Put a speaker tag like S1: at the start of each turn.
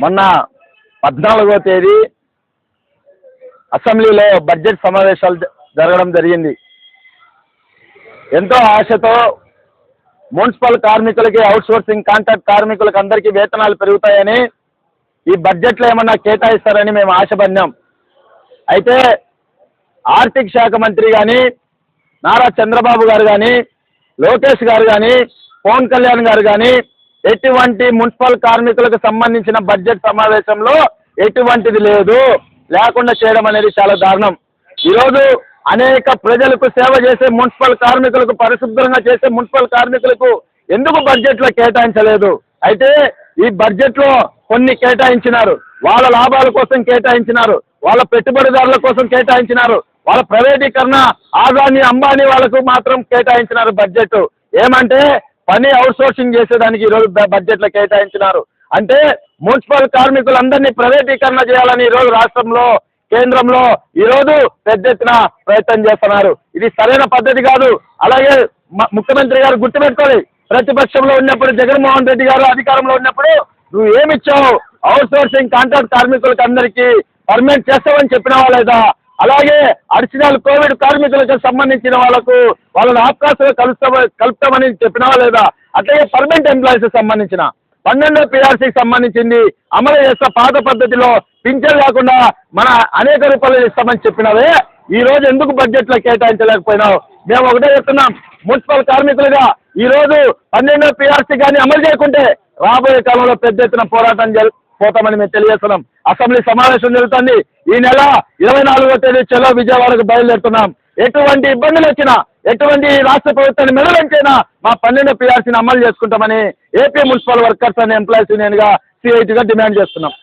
S1: మొన్న పద్నాలుగో తేదీ అసెంబ్లీలో బడ్జెట్ సమావేశాలు జరగడం జరిగింది. ఎంతో ఆశతో మున్సిపల్ కార్మికులకి అవుట్సోర్సింగ్ కాంట్రాక్ట్ కార్మికులకు అందరికీ వేతనాలు పెరుగుతాయని ఈ బడ్జెట్లో ఏమన్నా కేటాయిస్తారని మేము ఆశపడినాం అయితే ఆర్థిక శాఖ మంత్రి కానీ నారా చంద్రబాబు గారు కానీ లోకేష్ గారు కానీ పవన్ కళ్యాణ్ గారు కానీ ఎటువంటి మున్సిపల్ కార్మికులకు సంబంధించిన బడ్జెట్ సమావేశంలో ఎటువంటిది లేదు. లేకుండా చేయడం అనేది చాలా దారుణం. ఈరోజు అనేక ప్రజలకు సేవ చేసే మున్సిపల్ కార్మికులకు పరిశుభ్రంగా చేసే మున్సిపల్ కార్మికులకు ఎందుకు బడ్జెట్లో కేటాయించలేదు? అయితే ఈ బడ్జెట్లో కొన్ని కేటాయించినారు. వాళ్ళ లాభాల కోసం కేటాయించినారు. వాళ్ళ పెట్టుబడిదారుల కోసం కేటాయించినారు. వాళ్ళ ప్రైవేటీకరణ ఆదాని అంబానీ వాళ్ళకు మాత్రం కేటాయించినారు బడ్జెట్. ఏమంటే పని అవుట్సోర్సింగ్ చేసేదానికి ఈరోజు బడ్జెట్లో కేటాయించినారు. అంటే మున్సిపల్ కార్మికులందరినీ ప్రైవేటీకరణ చేయాలని ఈరోజు రాష్ట్రంలో కేంద్రంలో ఈరోజు పెద్ద ఎత్తున ప్రయత్నం చేస్తున్నారు. ఇది సరైన పద్ధతి కాదు. అలాగే ముఖ్యమంత్రి గారు గుర్తుపెట్టుకోవాలి ప్రతిపక్షంలో ఉన్నప్పుడు జగన్మోహన్ రెడ్డి గారు అధికారంలో ఉన్నప్పుడు నువ్వు ఏమిచ్చావు అవుట్ సోర్సింగ్ కాంట్రాక్ట్ కార్మికులకు అందరికీ పర్మనెంట్ చేస్తామని చెప్పినావా లేదా? అలాగే అడిషనల్ కోవిడ్ కార్మికులకు సంబంధించిన వాళ్ళకు వాళ్ళని అవకాశాలు కలుస్తామ కలుపుతామని చెప్పినా లేదా? అట్లాగే పర్మనెంట్ ఎంప్లాయీస్ సంబంధించిన. పన్నెండో పిఆర్సీకి సంబంధించింది. అమలు చేస్తా పాత పద్ధతిలో పింఛన్ లేకుండా మన అనేక రూపాయలు ఇస్తామని చెప్పినవే. ఈ రోజు ఎందుకు బడ్జెట్లో కేటాయించలేకపోయినావు? మేము ఒకటే చెప్తున్నాం. మున్సిపల్ కార్మికులుగా ఈ రోజు పన్నెండో పిఆర్సీ కానీ అమలు చేయకుంటే రాబోయే కాలంలో పెద్ద ఎత్తున పోరాటం జరు పోతామని మేము తెలియజేస్తున్నాం. అసెంబ్లీ సమావేశం జరుగుతుంది. ఈ నెల ఇరవై నాలుగో తేదీ చెలో విజయవాడకు బయలుదేరుతున్నాం. ఎటువంటి ఇబ్బందులు వచ్చినా ఎటువంటి రాష్ట్ర ప్రభుత్వాన్ని మెడలంటేనా మా పన్నెండు పిఆర్సీని అమలు చేసుకుంటామని AP municipal workers and employees యూనియన్గా సిఐటిగా డిమాండ్ చేస్తున్నాం.